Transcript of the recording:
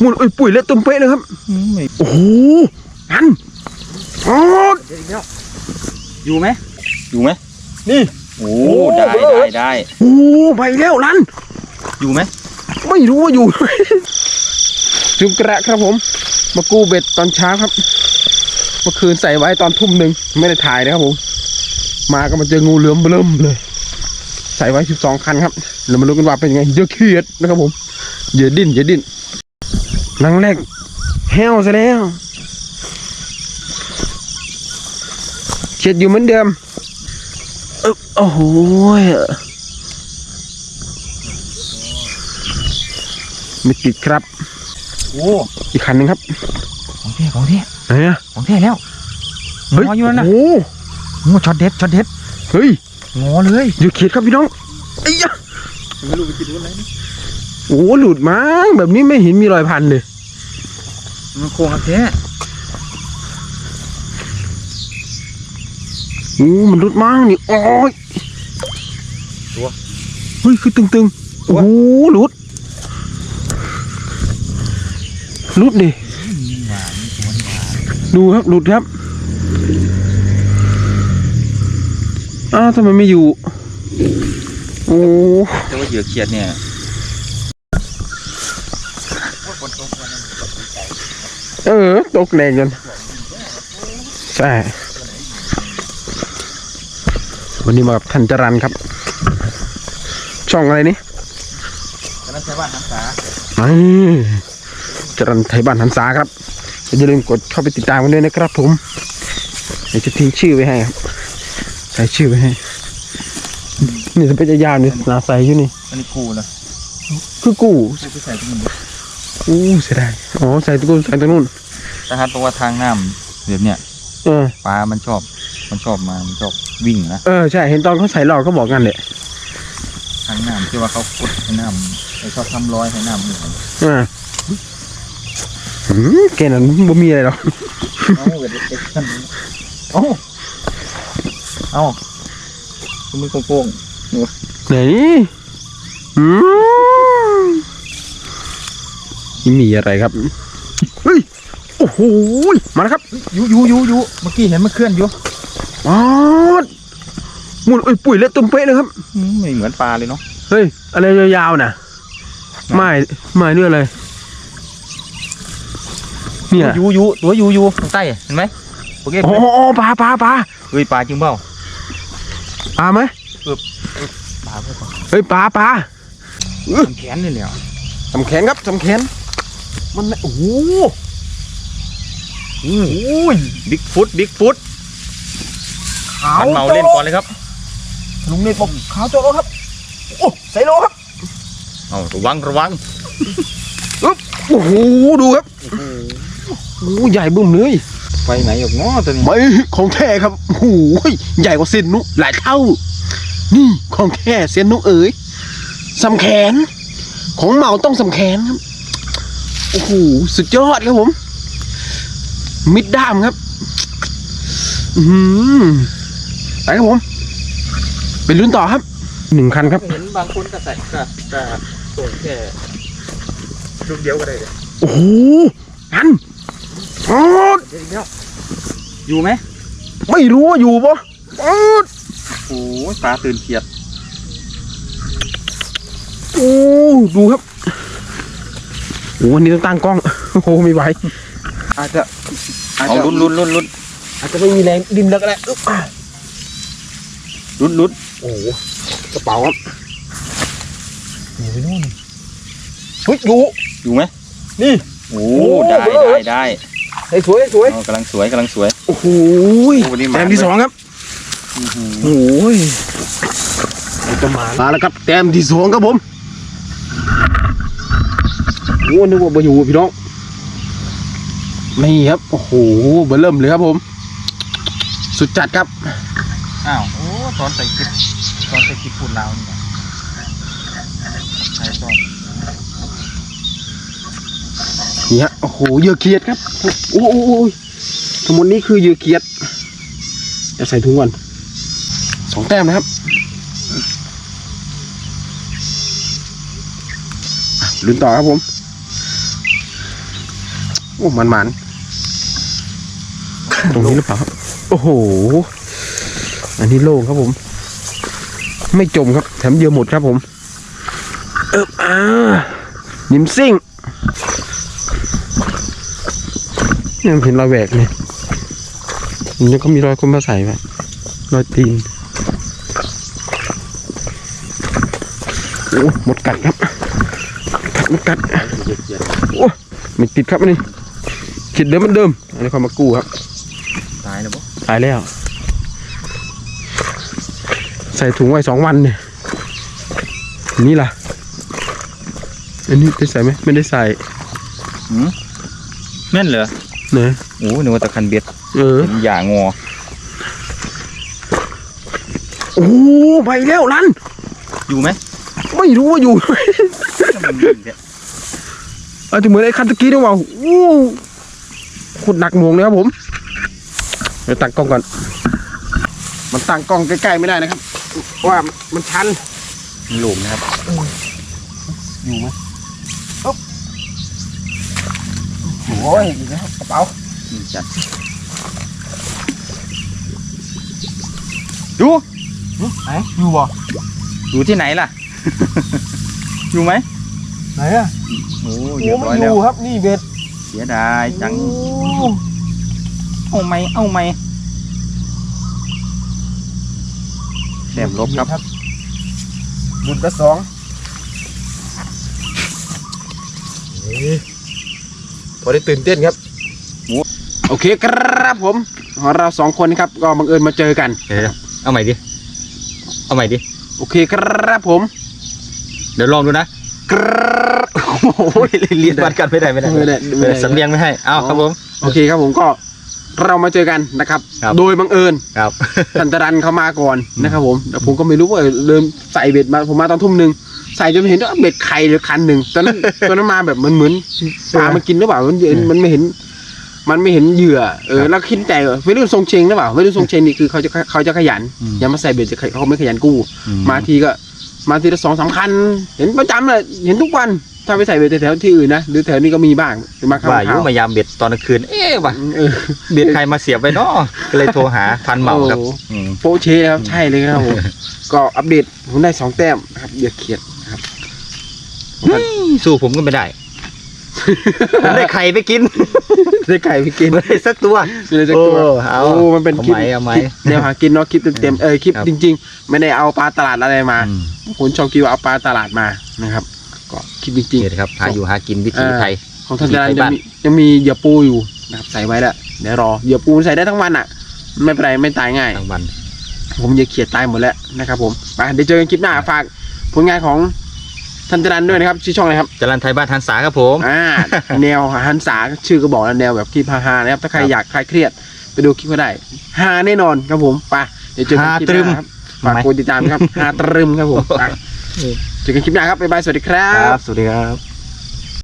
หมุนเอ้ยปุ๋ยและตุ้มเป๊ะเลยครับอืมไม่โอ้โหอันโอ้เดี๋ยวอีกแล้วอยู่ไหมอยู่ไหมนี่โอ้โอ้ได้เออได้ได้โอ้ไปแล้วลันอยู่ไหมไม่รู้ว่าอยู่จุงกระครับผม มากู้เบ็ดตอนเช้าครับเมื่อคืนใส่ไว้ตอนทุ่มหนึ่งไม่ได้ถ่ายนะครับผม มาก็มาเจองูเหลือมเบิ่มเลย ใส่ไว้สิบสองคันครับเรามาดูกันว่าเป็นยังไงเยอะเขียดนะครับผมอย่าดิ้นอย่าดิ้น หลังแรกแห้วซะแล้วเขียดอยู่เหมือนเดิมเอ้อโอ้โหไม่ติดครับ โอ้อีกคันหนึ่งครับ ของแท้ของแท้ไหนอะของแท้แล้วเฮ้ยงออยู่นั่นนะโอ้โอ้ช็อตเด็ดช็อตเด็ดเฮ้ยงอเลยเดี๋ยวเขียดครับพี่น้องไอ้ยะไม่รู้ไปกินอะไรนี่โอ้หลุดมั้งแบบนี้ไม่เห็นมีรอยพันเลย มันโค้งครับแท้โอ้มันหลุดมั้งนี่โอ้ยเฮ้ยคือตึงๆโอ้โหหลุดหลุดดิหวานสวนหวานดูครับหลุดครับอ้าวทำไมไม่อยู่ โอ้แต่ว่าเหยื่อเขียดเนี่ย เออ ตกแรงกันใช่ วันนี้มากับท่านจรันครับ ช่องอะไรนี่ตอนนั้นใช้บ้านน้ำสาอืมจรันไทยบ้านหันษาครับอย่าลืมกดเข้าไปติดตามกันด้วยนะครับผมเดี๋ยวจะทิ้งชื่อไว้ให้ครับใส่ชื่อไว้ให้ นี่จะเป็นยาวๆนี่นาใส่อยู่นี่อันนี้กูเลยคือกู้ไม่ไปใส่ที่มัน อู้เสียดายอ๋อใส่ตะกูใส่ตรงนู้นแต่ฮัทบอกว่าทางน้ำแบบเนี้ยเออ ปลามันชอบ มันชอบมา มันชอบวิ่งนะเออใช่เห็นตอนเขาใส่หลอดเขาบอกกันแหละทางน้ำที่ว่าเขาขุดให้น้ำเขาชอบทำร้อยให้น้ำเหมือนกันอ่าหืมแกนั้นบ่มีอะไรหรอกเอาเวทเอ็กซ์กันเอาเอาคุณมือโป่งไหนอืม นี่มีอะไรครับเฮ้ยโอ้โหยมาแล้วครับๆยูยูยูยูเมื่อกี้เห็นมันเคลื่อนอยู่อ๋อหมุนเอ้ยปุ๋ยและตุ้มเป๊ะเลยครับอืมไม่เหมือนปลาเลยเนาะเฮ้ยอะไรยาวๆน่ะไม่ไม่เนื้ออะไรเนี่ยยูยูตัวยูยูข้างใต้เห็นไหมโอเคอ๋ออ๋อปลาปลาปลาเฮ้ยปลาจริงเปล่าปลาไหมปลาเพื่อนเฮ้ยปลาปลาทำแขนเลยเนี่ยทำแขนครับทำแขน มันไม่โอ้โหโอ้ยบิ๊กฟุตบิ๊กฟุตมันเมาเล่นก่อนเลยครับลุงเล็กบอกขาวโจโลครับโอ้ใส่โลครับเอาระวังระวังโอ้โหดูครับโอ้โหใหญ่บึ้มเลยไปไหนหยกง้อตัวนี้ไม่ของแท้ครับโอ้โหใหญ่กว่าเซนนุหลายเท่า นี่ของแท้เซนนุเอ๋ยสำแขน ของเหมาต้องสำแขนครับ โอ้โหสุดยอดครับผม มิดด้ามครับ อือหือไปครับผมไปลุ้นต่อครับหนึ่งคันครับ เห็นบางคนก็ใส่ก็ก็ส่งแค่ลูกเดียวก็ได้เลยโอ้โหอันอ๋อเดี๋ยวอีกแล้วอยู่ไหมไม่รู้ว่าอยู่ปะอ๋อโอ้ยปลาตื่นเขียดโอ้ดูครับ โอ้วันนี้ต้องตั้งกล้อง โอ้โหไม่ไหวอาจจะอาจเอาจะลุ้นลุ้นลุ้นลุ้นอาจจะไม่มีแรงดินแล้วก็ได้อึ๊บอะลุ้นลุ้นโอ้โหกระเป๋าครับอยู่ไปนู่นเฮ้ยอยู่ อยู่ไหมนี่โอ้โอ้ได้เออได้ได้ไอ้สวยไอ้สวยเอากำลังสวยกำลังสวย โอ้โหโอ้วันนี้มา แต้มที่สองครับโอ้ยจะมามาแล้วครับแต้มที่สองครับผม โอ้นึกว่าบอยู่พี่น้อง นี่ครับ โอ้โหเบอร์เริ่มเลยครับผม สุดจัดครับ อ้าว โอ้ตอนใส่คลิปตอนใส่คลิปพูดลาวนี่นะใช่ตอนนี่ฮะ โอ้โหเหยื่อเขียดครับ โอ้โหโอ้โหทั้งหมดนี้คือเหยื่อเขียดจะใส่ถุงก่อนสองแต้มนะครับอะลุ้นต่อครับผม โอ้มันมันตรงนี้หรือเปล่าครับโอ้โห อันนี้โล่งครับผม ไม่จมครับ แถมเหยอะหมดครับผม เอบอ่านิมซิ่งยังเห็นรอยแหวกเลยอันนี้ก็มีรอยคนมาใส่ไปรอยตีนโอ้หมดกัดครับกัดหมดกัดเหยื่อเขียดโอ้ไม่ติดครับอัน นี้ขีดเดิมเหมันเดิม อันนี้ความมากู้ครับ ตายแล้วบ่ตายแล้ว ใส่ถุงไว้สองวันเนี่ยอันนี่ล่ะ อันนี้ได้ใส่ไหมไม่ได้ใส่หืมแม่นเหรอเนอะโอ้นึกว่าตะคันเบ็ดเออเป็นอย่างงอโอ้ไปแล้วลันอยู่ไหมไม่รู้ว่าอยู่ ทำไมมันยิงเนี่ยอาจจะเหมือนไอ้คันตะกี้ด้วยว่าโอ้ ขุดหนักหน่วงเลยครับผม เดี๋ยวตั้งกล้องก่อน มันตั้งกล้องใกล้ๆไม่ได้นะครับเพราะว่ามันชันมันหลุมนะครับอยู่ไหมอ๊บโอ้ยอีกแล้วกระเป๋านี่จัดดูไหนอยู่บ่อยู่ที่ไหนล่ะ อยู่ไหมไหนอะโอ้โอ้เรียบไม่ร้อยอแล้วยู่ครับ นี่เบ็ด เสียดายจังโอ้เอาไหมเอาไหมแต้มลบครับ บุญละสองพอได้ตื่นเต้นครับ โอเคครับผมเราสองคนนะครับ ก็บังเอิญมาเจอกัน เดี๋ยวๆเอาใหม่ดิ เอาใหม่ดิ โอเคครับผม เดี๋ยวลองดูนะครับ โอ้ยเรียนวัดกันไม่ได้ไม่ได้ไม่ได้ไม่ได้ สำเนียงไม่ให้เอาครับผมโอเคครับผมก็เรามาเจอกันนะครับครับโดยบังเอิญครับทันตรันเขามาก่อนนะครับผมแต่ผมก็ไม่รู้ว่าเริ่มใส่เบ็ดมาผมมาตอนทุ่มหนึ่งใส่จนเห็นว่าเบ็ดไข่หรือคันหนึ่งตอนนั้นตอนนั้นมาแบบเหมือนเหมือนปลามันกินหรือเปล่ามันเห็นมันไม่เห็น มันไม่เห็นเหยื่อเออแล้วคิดแต่ไม่รู้ทรงเชงหรือเปล่าไม่รู้ทรงเชงนี่คือเขาจะเขาจะขยันอืมอย่ามาใส่เบ็ดจะเขาไม่ขยันกู้ มาทีก็มาทีละสองสามคัน เห็นประจำเลยเห็นทุกวัน ถ้าไปใส่เบ็ดแถวๆที่อื่นนะหรือแถวนี้ก็มีบ้างหรือมาข้าวว่าอยู่ข้าวมายามเบ็ดตอนกลางคืน เอ๊ะว่ะเออ เบ็ดใครมาเสียบไปเนาะก็เลยโทรหาพันเหมาครับโอ้ อืม โปเชครับใช่เลยครับผมก็อัปเดตผมได้สองแต้มนะครับเดือดเขียดนะครับสู้ผมก็ไม่ได้ ผมได้ไข่ไปกิน ได้ไก่ไปกิน ไม่ได้สักตัว ไม่ได้สักตัวโอ้เอาโอ้มันเป็นเอาคลิปไหมเอาไหมคลิปแนวหากินเนาะคลิปเต็มๆเออคลิปครับ จริง ๆ ไม่ได้เอาปลาตลาดอะไรมา อืมผมชอบคิดว่าเอาปลาตลาดมานะครับ ก็คลิปจริง นี่นะครับหาอยู่หากินวิถีไทย ๆของท่านจรันที่ยังบ้านมียังมีเหยื่อปูอยู่นะครับใส่ไว้แล้วเดี๋ยวรอเหยื่อปูใส่ได้ทั้งวันอะ ไม่เป็นไรไม่ตายง่าย ทั้งวัน ผมเหยื่อเขียดตายหมดแล้วนะครับผมไปเดี๋ยวเจอกันคลิปหน้าฝากผลงานของท่านจรันด้วยนะครับชื่อช่องอะไรครับ จรันไทยบ้านทันสาครับผม อ่าแนวฮันษาชื่อก็บอกแล้วแนวแบบคลิปฮาๆนะครับ ถ้าใครครับอยากคลายเครียดไปดูคลิปก็ได้ฮาแน่นอนครับผมไปเดี๋ยวเจอกันคลิปหน้าครับฝากกดติดตามครับฮาตรึมครับผมไป เจอกันคลิปหน้าครับบ๊ายบายสวัสดีครัครับ บ สวัสดีครับ